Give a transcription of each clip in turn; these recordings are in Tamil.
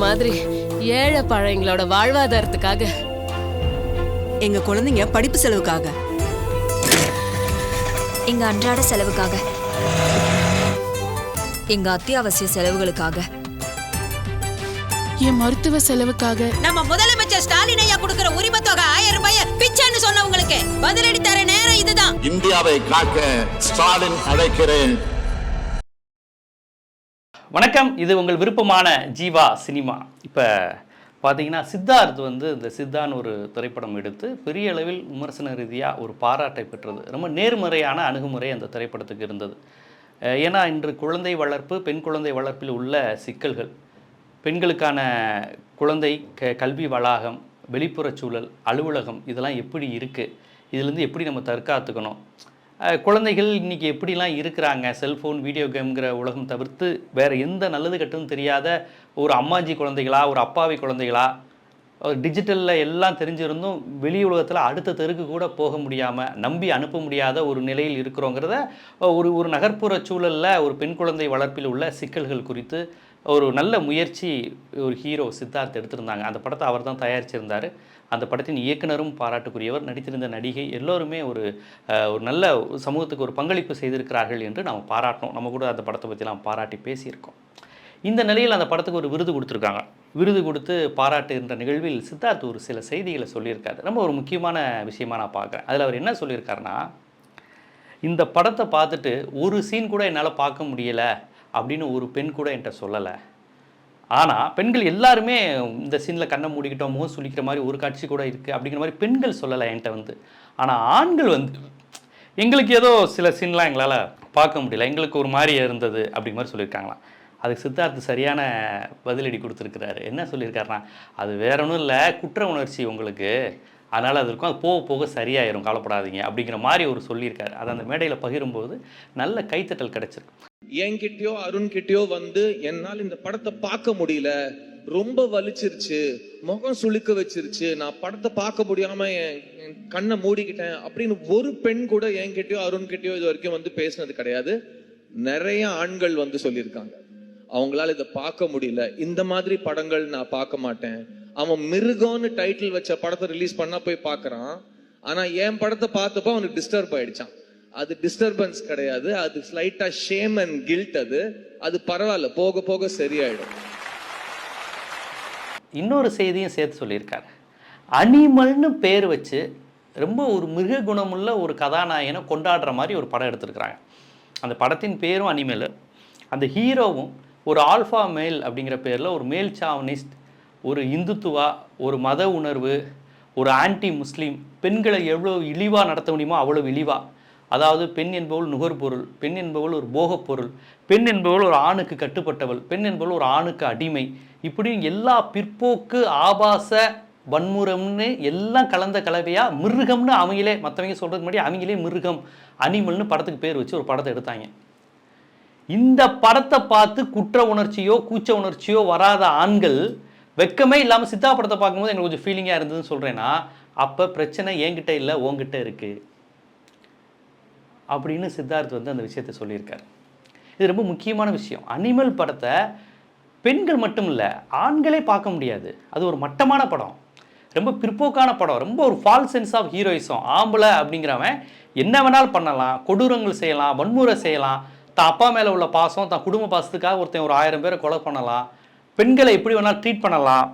மாதிரி ஏழை பழையங்களோட வாழ்வாதாரத்துக்காக. எங்க குழந்தைங்க படிப்பு செலவுக்காக. எங்க அன்றாட செலவுக்காக. எங்க அத்தியாவசிய செலவுகளுக்காக. என் மருத்துவ செலவுக்காக. நம்ம முதலமைச்சர் ஸ்டாலின் ஐயா கொடுக்கிற உரிமை தொகை ஆயிரம் ரூபாய பிச்சைன்னு சொன்னவங்களுக்கு பதிலடி தர நேரம் இதுதான். இந்தியாவை காக்க ஸ்டாலின் அழைக்கிறேன். வணக்கம். இது உங்கள் விருப்பமான ஜீவா சினிமா. இப்போ பார்த்தீங்கன்னா சித்தார்த் வந்து இந்த சித்தான்னு ஒரு திரைப்படம் எடுத்து பெரிய அளவில் விமர்சன ரீதியாக ஒரு பாராட்டை பெற்றது. ரொம்ப நேர்மறையான அணுகுமுறை அந்த திரைப்படத்துக்கு இருந்தது. ஏன்னா இன்று குழந்தை வளர்ப்பு பெண் குழந்தை வளர்ப்பில் உள்ள சிக்கல்கள் பெண்களுக்கான குழந்தை க கல்வி வளாகம் வெளிப்புற சூழல் அலுவலகம் இதெல்லாம் எப்படி இருக்குது இதுலேருந்து எப்படி நம்ம தற்காத்துக்கணும்? குழந்தைகள் இன்றைக்கி எப்படிலாம் இருக்கிறாங்க? செல்ஃபோன் வீடியோ கேம்ங்கிற உலகம் தவிர்த்து வேறு எந்த நல்லது கெட்டதும் தெரியாத ஒரு அம்மாஜி குழந்தைகளா ஒரு அப்பாவி குழந்தைகளா? டிஜிட்டலில் எல்லாம் தெரிஞ்சிருந்தும் வெளி உலகத்தில் அடுத்த தெருக்கு கூட போக முடியாமல் நம்பி அனுப்ப முடியாத ஒரு நிலையில் இருக்கிறோங்கிறத ஒரு ஒரு நகர்ப்புற சூழலில் ஒரு பெண் குழந்தை வளர்ப்பில் உள்ள சிக்கல்கள் குறித்து ஒரு நல்ல முயற்சி ஒரு ஹீரோ சித்தார்த் எடுத்திருந்தாங்க. அந்த படத்தை அவர் தான் தயாரிச்சிருந்தார். அந்த படத்தின் இயக்குனரும் பாராட்டுக்குரியவர் நடித்திருந்த நடிகை எல்லோருமே ஒரு ஒரு நல்ல சமூகத்துக்கு ஒரு பங்களிப்பு செய்திருக்கிறார்கள் என்று நாம் பாராட்டணும். நம்ம கூட அந்த படத்தை பற்றிலாம் பாராட்டி பேசியிருக்கோம். இந்த நிலையில் அந்த படத்துக்கு ஒரு விருது கொடுத்துருக்காங்க. விருது கொடுத்து பாராட்டுகின்ற நிகழ்வில் சித்தார்த் ஒரு சில செய்திகளை சொல்லியிருக்காரு. ரொம்ப ஒரு முக்கியமான விஷயமா நான் பார்க்குறேன். அதில் அவர் என்ன சொல்லியிருக்காருன்னா இந்த படத்தை பார்த்துட்டு ஒரு சீன் கூட என்னால் பார்க்க முடியலை அப்படின்னு ஒரு பெண் கூட என்கிட்ட சொல்லலை. ஆனால் பெண்கள் எல்லாருமே இந்த சீனில் கண்ணை மூடிக்கிட்டோம் முகம் சுழிக்கிற மாதிரி ஒரு காட்சி கூட இருக்குது அப்படிங்கிற மாதிரி பெண்கள் சொல்லலை என்கிட்ட வந்து. ஆனால் ஆண்கள் வந்து எங்களுக்கு ஏதோ சில சீன்லாம் எங்களால் பார்க்க முடியல. எங்களுக்கு ஒரு மாதிரி இருந்தது அப்படி மாதிரி சொல்லியிருக்காங்களாம் அதுக்கு சித்தார்த் சரியான பதிலடி கொடுத்துருக்கிறாரு. என்ன சொல்லியிருக்காருன்னா அது வேற ஒன்றும் இல்லை குற்ற உணர்ச்சி உங்களுக்கு. அதனால் அது இருக்கும். அது போக போக சரியாயிரும். கவலைப்படாதீங்க அப்படிங்கிற மாதிரி ஒரு சொல்லியிருக்காரு. அதை அந்த மேடையில் பகிரும்போது நல்ல கைத்தட்டல் கிடச்சிருக்கு. என்கிட்டயோ அருண்கிட்டயோ வந்து என்னால் இந்த படத்தை பார்க்க முடியல. ரொம்ப வலிச்சிருச்சு. முகம் சுளுக்க வச்சிருச்சு. நான் படத்தை பார்க்க முடியாம என் என் கண்ணை மூடிக்கிட்டேன் அப்படின்னு ஒரு பெண் கூட என்கிட்டயோ அருண்கிட்டயோ இது வரைக்கும் வந்து பேசினது கிடையாது. நிறைய ஆண்கள் வந்து சொல்லியிருக்காங்க. அவங்களால இதை பார்க்க முடியல. இந்த மாதிரி படங்கள் நான் பார்க்க மாட்டேன். அவன் மிருகம்னு டைட்டில் வச்ச படத்தை ரிலீஸ் பண்ணா போய் பார்க்கறான். ஆனா என் படத்தை பார்த்தப்போ அவனுக்கு டிஸ்டர்ப் ஆயிடுச்சான் அது டிஸ்டர்பன்ஸ் கிடையாது. அது ஸ்லைட்டா ஷேம் அண்ட் கில்ட் அது. அது பரவாயில்ல. போக போக சரியாயிடும். இன்னொரு செய்தியும் சேர்த்து சொல்லியிருக்காரு. அனிமல்னு பேர் வச்சு ரொம்ப ஒரு மிருக குணமுள்ள ஒரு கதாநாயகனை கொண்டாடுற மாதிரி ஒரு படம் எடுத்திருக்கிறாங்க. அந்த படத்தின் பேரும் அனிமல். அந்த ஹீரோவும் ஒரு ஆல்ஃபா மேல் அப்படிங்கிற பேரில் ஒரு மேல் சாவனிஸ்ட் ஒரு இந்துத்துவா ஒரு மத உணர்வு ஒரு ஆன்டி முஸ்லீம் பெண்களை எவ்வளோ இழிவாக நடத்த முடியுமோ அவ்வளோ இழிவாக அதாவது பெண் என்பவள் நுகர்பொருள் பெண் என்பவள் ஒரு போகப் பொருள் பெண் என்பவள் ஒரு ஆணுக்கு கட்டுப்பட்டவள் பெண் என்பவள் ஒரு ஆணுக்கு அடிமை. இப்படி எல்லா பிற்போக்கு ஆபாச வன்முறம்னு எல்லாம் கலந்த கலவையாக மிருகம்னு அவங்களே மற்றவங்க சொல்கிறது முன்னாடி அவங்களே மிருகம் அனிமல்னு படத்துக்கு பேர் வச்சு ஒரு படத்தை எடுத்தாங்க. இந்த படத்தை பார்த்து குற்ற உணர்ச்சியோ கூச்ச உணர்ச்சியோ வராத ஆண்கள் வெக்கமே இல்லாமல் சித்தா படத்தை பார்க்கும்போது எனக்கு கொஞ்சம் ஃபீலிங்காக இருந்ததுன்னு சொல்கிறேன்னா அப்போ பிரச்சனை என்கிட்ட இல்லை உன்கிட்ட இருக்குது அப்படின்னு சித்தார்த் வந்து அந்த விஷயத்தை சொல்லியிருக்காரு. இது ரொம்ப முக்கியமான விஷயம். அனிமல் படத்தை பெண்கள் மட்டும் இல்லை ஆண்களே பார்க்க முடியாது. அது ஒரு மட்டமான படம். ரொம்ப பிற்போக்கான படம். ரொம்ப ஒரு ஃபால் சென்ஸ் ஆஃப் ஹீரோயிசம் ஆம்பளை அப்படிங்கிறவன் என்ன வேணாலும் பண்ணலாம். கொடூரங்கள் செய்யலாம் வன்முறை செய்யலாம். தான் அப்பா மேலே உள்ள பாசம் தான் குடும்ப பாசத்துக்காக ஒருத்தன் ஒரு ஆயிரம் பேரை கொலை பண்ணலாம். பெண்களை எப்படி வேணாலும் ட்ரீட் பண்ணலாம்.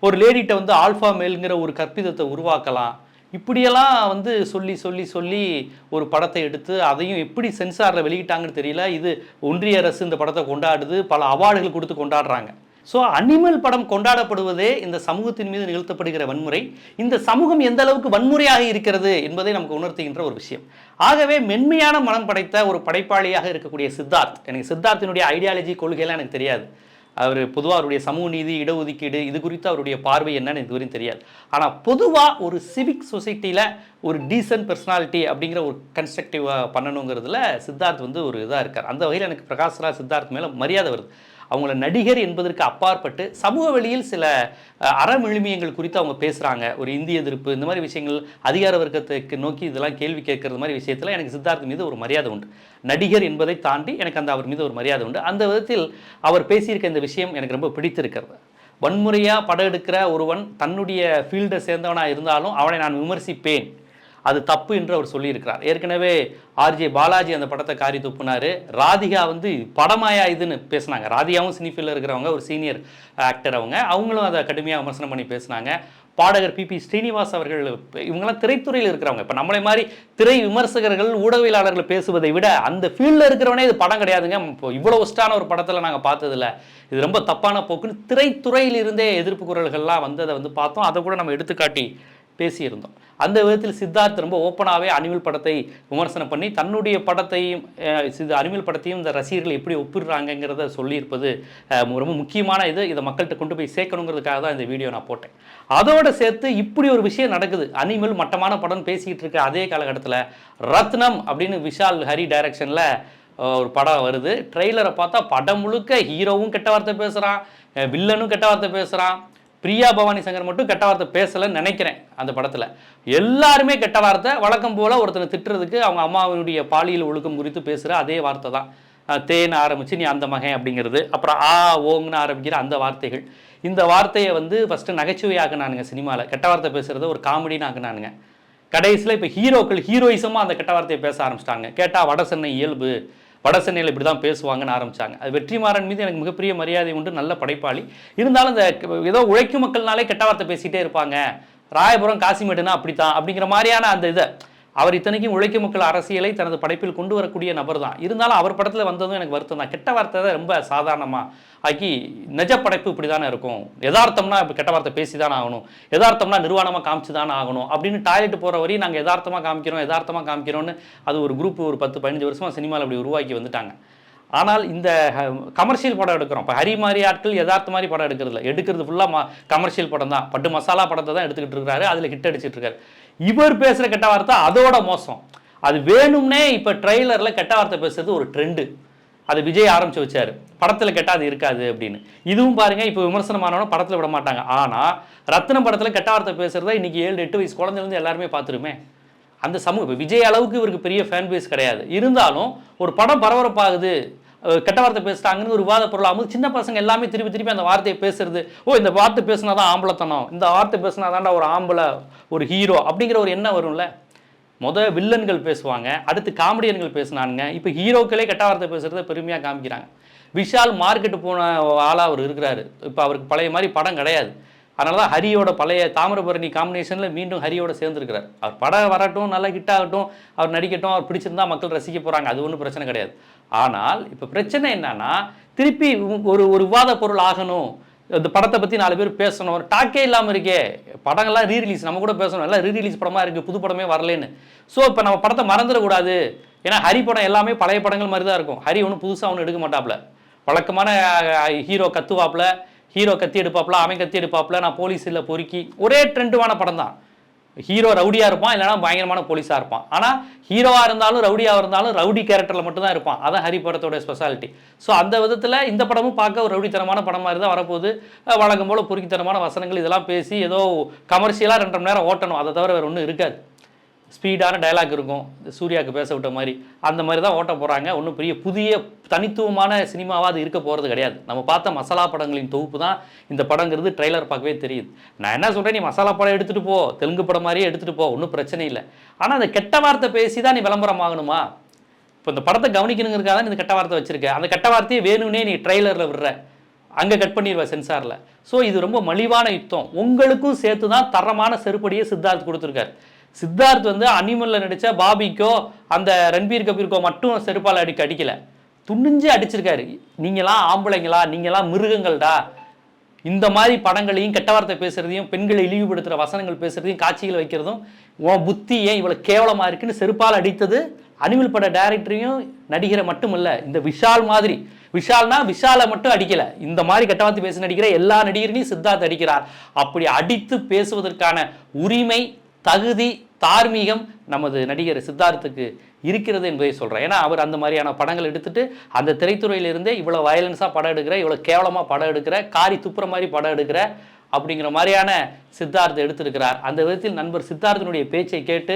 ஒரு லேடிகிட்ட வந்து ஆல்ஃபா மேலுங்கிற ஒரு கற்பிதத்தை உருவாக்கலாம். இப்படியெல்லாம் வந்து சொல்லி சொல்லி சொல்லி ஒரு படத்தை எடுத்து அதையும் எப்படி சென்சாரில் வெளியிட்டாங்கன்னு தெரியல. இது ஒன்றிய அரசு இந்த படத்தை கொண்டாடுது பல அவார்டுகள் கொடுத்து கொண்டாடுறாங்க. ஸோ அனிமல் படம் கொண்டாடப்படுவதே இந்த சமூகத்தின் மீது நிகழ்த்தப்படுகிற வன்முறை. இந்த சமூகம் எந்த அளவுக்கு வன்முறையாக இருக்கிறது என்பதை நமக்கு உணர்த்துகின்ற ஒரு விஷயம். ஆகவே மென்மையான மனம் படைத்த ஒரு படைப்பாளியாக இருக்கக்கூடிய சித்தார்த் எனக்கு சித்தார்த்தினுடைய ஐடியாலஜி கொள்கையெல்லாம் எனக்கு தெரியாது. அவர் பொதுவாக அவருடைய சமூக நீதி இடஒதுக்கீடு இது குறித்து அவருடைய பார்வை என்னன்னு இதுவரையும் தெரியாது. ஆனால் பொதுவாக ஒரு சிவிக் சொசைட்டியில் ஒரு டீசன்ட் பர்சனாலிட்டி அப்படிங்கிற ஒரு கன்ஸ்ட்ரக்டிவாக பண்ணணுங்கிறதுல சித்தார்த் வந்து ஒரு இதாக இருக்கார். அந்த வகையில் எனக்கு பிரகாஷ்ராஜ் சித்தார்த் மேலே மரியாதை வருது. அவங்கள நடிகர் என்பதற்கு அப்பாற்பட்டு சமூக வழியில் சில அஹ், குறித்து அவங்க பேசுகிறாங்க ஒரு இந்திய எதிர்ப்பு இந்த மாதிரி விஷயங்கள் அதிகார வர்க்கத்துக்கு நோக்கி இதெல்லாம் கேள்வி கேட்கறது மாதிரி விஷயத்தில் எனக்கு சித்தார்த் மீது ஒரு மரியாதை உண்டு. நடிகர் என்பதை தாண்டி எனக்கு அந்த அவர் மீது ஒரு மரியாதை உண்டு. அந்த விதத்தில் அவர் பேசியிருக்க இந்த விஷயம் எனக்கு ரொம்ப பிடித்திருக்கிறது. வன்முறையாக படம் எடுக்கிற ஒருவன் தன்னுடைய ஃபீல்டை சேர்ந்தவனாக இருந்தாலும் அவனை நான் விமர்சிப்பேன். அது தப்பு என்று அவர் சொல்லியிருக்கிறார். ஏற்கனவே ஆர்ஜே பாலாஜி அந்த படத்தை காரி துப்புனார் ராதிகா வந்து படமாயா இதுன்னு பேசுனாங்க. ராதிகாவும் சினிஃபீல்டில் இருக்கிறவங்க ஒரு சீனியர் ஆக்டர் அவங்க. அவங்களும் அதை கடுமையாக விமர்சனம் பண்ணி பேசுனாங்க. பாடகர் பிபி ஸ்ரீனிவாஸ் அவர்கள் இவங்கெல்லாம் திரைத்துறையில் இருக்கிறவங்க. இப்போ நம்மளை மாதிரி திரை விமர்சகர்கள் ஊடகவியலாளர்கள் பேசுவதை விட அந்த ஃபீல்டில் இருக்கிறவனே இது படம் கிடையாதுங்க. இப்போ இவ்வளோ ஒஸ்டான ஒரு படத்தில் நாங்கள் பார்த்ததில்ல. இது ரொம்ப தப்பான போக்குன்னு திரைத்துறையிலிருந்தே எதிர்ப்பு குரல்கள்லாம் வந்ததை வந்து பார்த்தோம். அதை கூட நம்ம எடுத்துக்காட்டி பேசியிருந்தோம். அந்த விதத்தில் சித்தார்த் ரொம்ப ஓப்பனாகவே அனிமல் படத்தை விமர்சனம் பண்ணி தன்னுடைய படத்தையும் அஹ், இது அனிமல் படத்தையும் இந்த ரசிகர்கள் எப்படி ஒப்பிடுறாங்கங்கிறத சொல்லியிருப்பது ரொம்ப முக்கியமான இது. இதை மக்கள்கிட்ட கொண்டு போய் சேர்க்கணுங்கிறதுக்காக தான் இந்த வீடியோ நான் போட்டேன். அதோட சேர்த்து இப்படி ஒரு விஷயம் நடக்குது. அனிமல் மட்டமான படம் பேசிக்கிட்டு இருக்க அதே காலகட்டத்தில் ரத்னம் அப்படின்னு விஷால் ஹரி டைரக்ஷனில் ஒரு படம் வருது. ட்ரெய்லரை பார்த்தா படம் முழுக்க ஹீரோவும் கெட்ட வார்த்தை பேசுகிறான் வில்லனும் கெட்ட வார்த்தை பேசுகிறான் பிரியா பவானி சங்கர் மட்டும் கெட்ட வார்த்தை பேசலைன்னு நினைக்கிறேன் அந்த படத்தில். எல்லாருமே கெட்ட வார்த்தை வழக்கம் போல் ஒருத்தனை திட்டுறதுக்கு அவங்க அம்மாவினுடைய பாலியல் ஒழுக்கம் குறித்து பேசுகிற அதே வார்த்தை தான். அஹ் தேன் ஆரம்பித்து நீ அந்த மகன் அப்படிங்கிறது. அப்புறம் ஆ ஓங்னு ஆரம்பிக்கிற அந்த வார்த்தைகள். இந்த வார்த்தையை வந்து ஃபஸ்ட்டு நகைச்சுவையாக்குனானுங்க சினிமாவில் கெட்ட வார்த்தை பேசுகிறத ஒரு காமெடின்னு ஆக்குனானுங்க. கடைசியில் இப்போ ஹீரோக்கள் ஹீரோயிசமாக அந்த கெட்ட வார்த்தையை பேச ஆரம்பிச்சிட்டாங்க. கேட்டால் வட சென்னை இயல்பு. வடசென்னையில் இப்படி தான் பேசுவாங்கன்னு ஆரம்பிச்சாங்க. அது வெற்றிமாறன் மீது எனக்கு மிகப்பெரிய மரியாதை உண்டு நல்ல படைப்பாளி. இருந்தாலும் இந்த ஏதோ உழைக்கும் மக்கள்னாலே கெட்ட வார்த்தை பேசிகிட்டே இருப்பாங்க. ராயபுரம் காசிமேடுனா அப்படித்தான் அப்படிங்கிற மாதிரியான அந்த இதை அவர் இத்தனைக்கும் உழைக்கும் மக்கள் அரசியலை தனது படைப்பில் கொண்டு வரக்கூடிய நபர் தான் இருந்தாலும் அவர் படத்தில் வந்ததும் எனக்கு வருத்தம் தான். கெட்ட வார்த்தை தான் ரொம்ப சாதாரணமாக ஆக்கி நிஜ படைப்பு இப்படி தானே இருக்கும். யதார்த்தம்னா இப்போ கெட்ட வார்த்தை பேசி தானே ஆகணும். யதார்த்தம்னா நிர்வாணமாக காமிச்சு தானே ஆகணும். அப்படின்னு டாய்லெட் போகிற வரையும் நாங்கள் யதார்த்தமாக காமிக்கிறோம் யதார்த்தமாக காமிக்கிறோம்னு அது ஒரு குரூப் ஒரு பத்து பதினஞ்சு வருஷமாக சினிமாவில் அப்படி உருவாக்கி வந்துட்டாங்க. ஆனால் இந்த கமர்ஷியல் படம் எடுக்கிறோம். இப்போ ஹரி மாதிரி ஆட்கள் யதார்த்த மாதிரி படம் எடுக்கிறதில்ல. எடுக்கிறது ஃபுல்லாக ம கமர்ஷியல் படம் தான். பட்டு மசாலா படத்தை தான் எடுத்துக்கிட்டு இருக்காரு அதில் ஹிட் அடிச்சிட்டு இருக்காரு. இவர் பேசுகிற கெட்ட வார்த்தை அதோட மோசம். அது வேணும்னே இப்போ ட்ரெய்லரில் கெட்ட வார்த்தை பேசுறது ஒரு ட்ரெண்டு. அது விஜய் ஆரம்பிச்சு வச்சார். படத்தில் கெட்ட அது இருக்காது அப்படின்னு. இதுவும் பாருங்க இப்போ விமர்சனமானவனும் படத்தில் விட மாட்டாங்க. ஆனால் ரத்னம் படத்தில் கெட்ட வார்த்தை பேசுறத இன்றைக்கி ஏழு எட்டு வயசு குழந்தைலேருந்து எல்லாருமே பார்த்துருமே. அந்த சமூகம் இப்போ விஜய் அளவுக்கு இவருக்கு பெரிய ஃபேன் பேஸ் கிடையாது. இருந்தாலும் ஒரு படம் பரபரப்பாகுது. கெட்ட வார்த்தை பேசுகிறாங்கன்னு ஒரு விவாத பொருள் ஆகும்போது சின்ன பசங்க எல்லாமே திருப்பி திருப்பி அந்த வார்த்தையை பேசுறது ஓ இந்த வார்த்தை பேசினா தான் ஆம்பளத்தனம் இந்த வார்த்தை பேசினாதான் ஒரு ஆம்பளை ஒரு ஹீரோ அப்படிங்கிற ஒரு எண்ணம் வரும்ல. முதல் வில்லன்கள் பேசுவாங்க அடுத்து காமெடியன்கள் பேசினானுங்க. இப்போ ஹீரோக்களே கெட்ட வார்த்தை பேசுறத பெருமையாக காமிக்கிறாங்க. விஷால் மார்க்கெட்டு போன ஆளாக அவர் இருக்கிறாரு. இப்போ அவருக்கு பழைய மாதிரி படம் கிடையாது. அதனால தான் ஹரியோட பழைய தாமிரபரணி காம்பினேஷனில் மீண்டும் ஹரியோட சேர்ந்துருக்கிறார். அவர் படம் வரட்டும் நல்லா ஹிட் ஆகட்டும் அவர் நடிக்கட்டும் அவர் பிடிச்சிருந்தா மக்கள் ரசிக்க போகிறாங்க அது ஒன்றும் பிரச்சனை கிடையாது. ஆனால் இப்போ பிரச்சனை என்னன்னா திருப்பி ஒரு ஒரு விவாத பொருள் ஆகணும். இந்த படத்தை பற்றி நாலு பேர் பேசணும். ஒரு டாக்கே இல்லாமல் இருக்கே. படங்கள்லாம் ரீ ரிலீஸ் நம்ம கூட பேசணும். எல்லாம் ரீ ரிலீஸ் படமாக இருக்குது புது படமே வரலேன்னு. ஸோ இப்போ நம்ம படத்தை மறந்துடக்கூடாது. ஏன்னா ஹரி படம் எல்லாமே பழைய படங்கள் மாதிரி தான் இருக்கும். ஹரி ஒன்றும் புதுசாக ஒன்றும் எடுக்க மாட்டாப்ல. வழக்கமான ஹீரோ கத்துவாப்ல. ஹீரோ கத்தி எடுப்பாப்ல அவன் கத்தி எடுப்பாப்ல நான் போலீஸில் பொறுக்கி. ஒரே ட்ரெண்டுமான படம் தான் ஹீரோ ரவுடியாக இருப்பான் இல்லைனா பயங்கரமான போலீஸாக இருப்பான். ஆனால் ஹீரோவாக இருந்தாலும் ரவுடியாக இருந்தாலும் ரவுடி கேரக்டரில் மட்டும்தான் இருப்பான். அதான் ஹரி படத்தோட ஸ்பெஷாலிட்டி ஸோ அந்த விதத்தில் இந்த படமும் பார்க்க ஒரு ரவுடித்தனமான படம் மாதிரி தான் வரப்போகுது. வழங்கும் வழக்கம் போல் பொறுக்கித்தனமான வசனங்கள் இதெல்லாம் பேசி ஏதோ கமர்ஷியலாக ரெண்டு மணி நேரம் ஓட்டணும். அதை தவிர வேறு ஒன்றும் இருக்காது. ஸ்பீடான டயலாக் இருக்கும். சூர்யாவுக்கு பேச விட்ட மாதிரி. அந்த மாதிரி தான் ஓட்ட போகிறாங்க ஒன்றும் பெரிய புதிய தனித்துவமான சினிமாவாக அது இருக்க போகிறது கிடையாது. நம்ம பார்த்த மசாலா படங்களின் தொகுப்பு தான் இந்த படங்கிறது ட்ரெய்லர் பார்க்கவே தெரியுது. நான் என்ன சொல்கிறேன் நீ மசாலா படம் எடுத்துகிட்டு போ. தெலுங்கு படம் மாதிரியே எடுத்துகிட்டு போ. ஒன்றும் பிரச்சனை இல்லை. ஆனால் அந்த கெட்ட வார்த்தை பேசி தான் நீ விளம்பரம் ஆகணுமா இப்போ இந்த படத்தை கவனிக்கணுங்கிறக்காக தான் நீ இந்த கெட்ட வார்த்தை வச்சுருக்கேன் அந்த கெட்ட வார்த்தையை வேணும்னே நீ ட்ரெய்லரில் விடுற. அங்கே கட் பண்ணிடுவேன் சென்சாரில் ஸோ இது ரொம்ப மலிவான யுத்தம். உங்களுக்கும் சேர்த்து தான் தரமான செருப்படியை சித்தார்த் கொடுத்துருக்காரு. சித்தார்த் வந்து அனிமலில் நடித்த பாபிக்கோ அந்த ரன்பீர் கபீருக்கோ மட்டும் செருப்பால் அடிக்க அடிக்கல. துணிஞ்சு அடிச்சிருக்காரு. நீங்களாம் ஆம்பளைங்களா? நீங்களாம் மிருகங்கள்டா. இந்த மாதிரி படங்களையும் கெட்ட வார்த்தை பேசுறதையும் பெண்களை இழிவுபடுத்துகிற வசனங்கள் பேசுறதையும் காட்சிகள் வைக்கிறதும் உன் புத்தி ஏன் இவ்வளோ கேவலமாக இருக்குன்னு செருப்பால் அடித்தது அனிமல் பட டைரக்டரையும் நடிகரை மட்டும் இல்லை இந்த விஷால் மாதிரி. விஷால்னா விஷாலை மட்டும் அடிக்கலை. இந்த மாதிரி கெட்ட வார்த்தை பேசி நடிக்கிற எல்லா நடிகரையும் சித்தார்த் அடிக்கிறார். அப்படி அடித்து பேசுவதற்கான உரிமை தகுதி தார்மீகம் நமது நடிகர் சித்தார்த்துக்கு இருக்கிறது என்பதை சொல்கிறேன் ஏன்னா அவர் அந்த மாதிரியான படங்கள் எடுத்துகிட்டு அந்த திரைத்துறையிலிருந்தே இவ்வளோ வயலன்ஸாக படம் எடுக்கிற இவ்வளோ கேவலமாக படம் எடுக்கிற காரி துப்புற மாதிரி படம் எடுக்கிற அப்படிங்கிற மாதிரியான சித்தார்த்தை எடுத்திருக்கிறார். அந்த விதத்தில் நண்பர் சித்தார்த்தினுடைய பேச்சை கேட்டு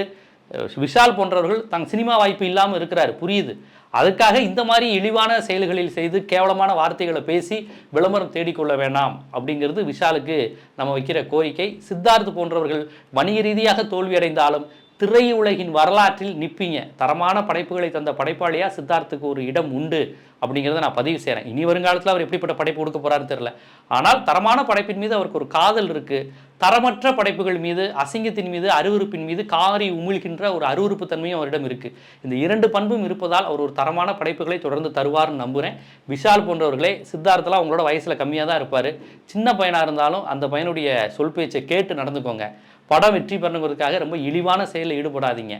விஷால் போன்றவர்கள் தங் சினிமா வாய்ப்பு இல்லாமல் இருக்கிறார் புரியுது. அதுக்காக இந்த மாதிரி இழிவான செயல்களில் செய்து கேவலமான வார்த்தைகளை பேசி விளம்பரம் தேடிக்கொள்ள வேண்டாம் அப்படிங்கிறது விஷாலுக்கு நம்ம வைக்கிற கோரிக்கை. சித்தார்த் போன்றவர்கள் வணிக ரீதியாக தோல்வியடைந்தாலும் திரையுலகின் வரலாற்றில் நிற்பீங்க தரமான படைப்புகளை தந்த படைப்பாளியாக சித்தார்த்துக்கு ஒரு இடம் உண்டு. அப்படிங்கிறத நான் பதிவு செய்கிறேன் இனி வருங்காலத்தில் அவர் எப்படிப்பட்ட படைப்பு கொடுக்க போகிறாருன்னு தெரியல. ஆனால் தரமான படைப்பின் மீது அவருக்கு ஒரு காதல் இருக்குது தரமற்ற படைப்புகள் மீது அசிங்கத்தின் மீது அருவறுப்பின் மீது காரி உமிழ்கின்ற ஒரு அருவறுப்பு தன்மையும் அவரிடம் இருக்குது இந்த இரண்டு பண்பும் இருப்பதால் அவர் ஒரு தரமான படைப்புகளை தொடர்ந்து தருவார்னு நம்புகிறேன் விஷால் போன்றவர்களே சித்தார்த்தெலாம் அவங்களோட வயசில் கம்மியாக தான் இருப்பார். சின்ன பையனாக இருந்தாலும் அந்த பையனுடைய சொல் பேச்சை கேட்டு நடந்துக்கோங்க. படம் வெற்றி பெறணுங்கிறதுக்காக ரொம்ப இழிவான செயலில் ஈடுபடாதீங்க.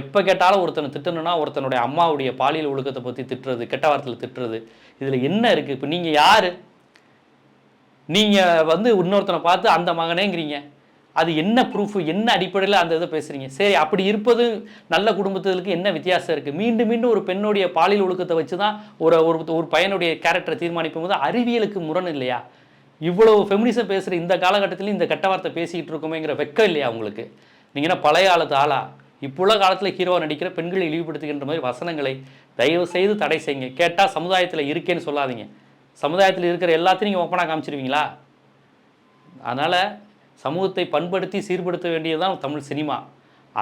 எப்போ கேட்டாலும் ஒருத்தனை திட்டணும்னா ஒருத்தனுடைய அம்மாவுடைய பாலியல் ஒழுக்கத்தை பற்றி திட்டுறது கெட்ட வார்த்தையில் திட்டுறது. இதில் என்ன இருக்குது இப்போ நீங்கள் யார்? நீங்கள் வந்து இன்னொருத்தனை பார்த்து அந்த மகனேங்கிறீங்க. அது என்ன ப்ரூஃப் என்ன அடிப்படையில் அந்த இதை பேசுகிறீங்க சரி அப்படி இருப்பது நல்ல குடும்பத்துக்கு என்ன வித்தியாசம் இருக்குது மீண்டும் மீண்டும் ஒரு பெண்ணுடைய பாலியல் ஒழுக்கத்தை வச்சு தான் ஒரு ஒரு ஒரு பையனுடைய கேரக்டரை தீர்மானிக்கும் போது அறிவியலுக்கு முரண் இல்லையா? இவ்வளவு ஃபெமினிசம் பேசுகிற இந்த காலகட்டத்திலையும் இந்த கெட்ட வார்த்தை பேசிக்கிட்டு இருக்கோமேங்கிற வெக்கம் இல்லையா உங்களுக்கு? நீங்கள் என்ன பழைய ஆளு ஆளா? இப்போ உள்ள காலத்தில் ஹீரோவை நடிக்கிற பெண்களை இழிவுபடுத்துகின்ற மாதிரி வசனங்களை தயவு செய்து தடை செய்யுங்க. கேட்டால் சமுதாயத்தில் இருக்கேன்னு சொல்லாதீங்க. சமுதாயத்தில் இருக்கிற எல்லாத்தையும் நீங்கள் ஒப்பனாக காமிச்சிருவீங்களா? அதனால் சமூகத்தை பண்படுத்தி சீர்படுத்த வேண்டியதுதான் தமிழ் சினிமா.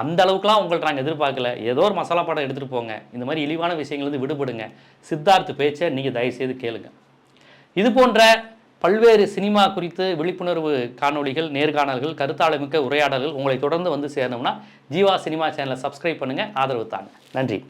அந்த அளவுக்குலாம் உங்கள்ட்ட நாங்கள் எதிர்பார்க்கல. ஏதோ ஒரு மசாலா படம் எடுத்துகிட்டு போங்க. இந்த மாதிரி இழிவான விஷயங்கள்லேருந்து விடுபடுங்க. சித்தார்த்து பேச்சை நீங்கள் தயவுசெய்து கேளுங்க. இது போன்ற பல்வேறு சினிமா குறித்து விழிப்புணர்வு காணொளிகள் நேர்காணல்கள் கருத்தாளமிக்க உரையாடல்கள் உங்களை தொடர்ந்து வந்து சேரணும்னா ஜீவா சினிமா சேனலை சப்ஸ்கிரைப் பண்ணுங்கள் ஆதரவு தாங்க. நன்றி.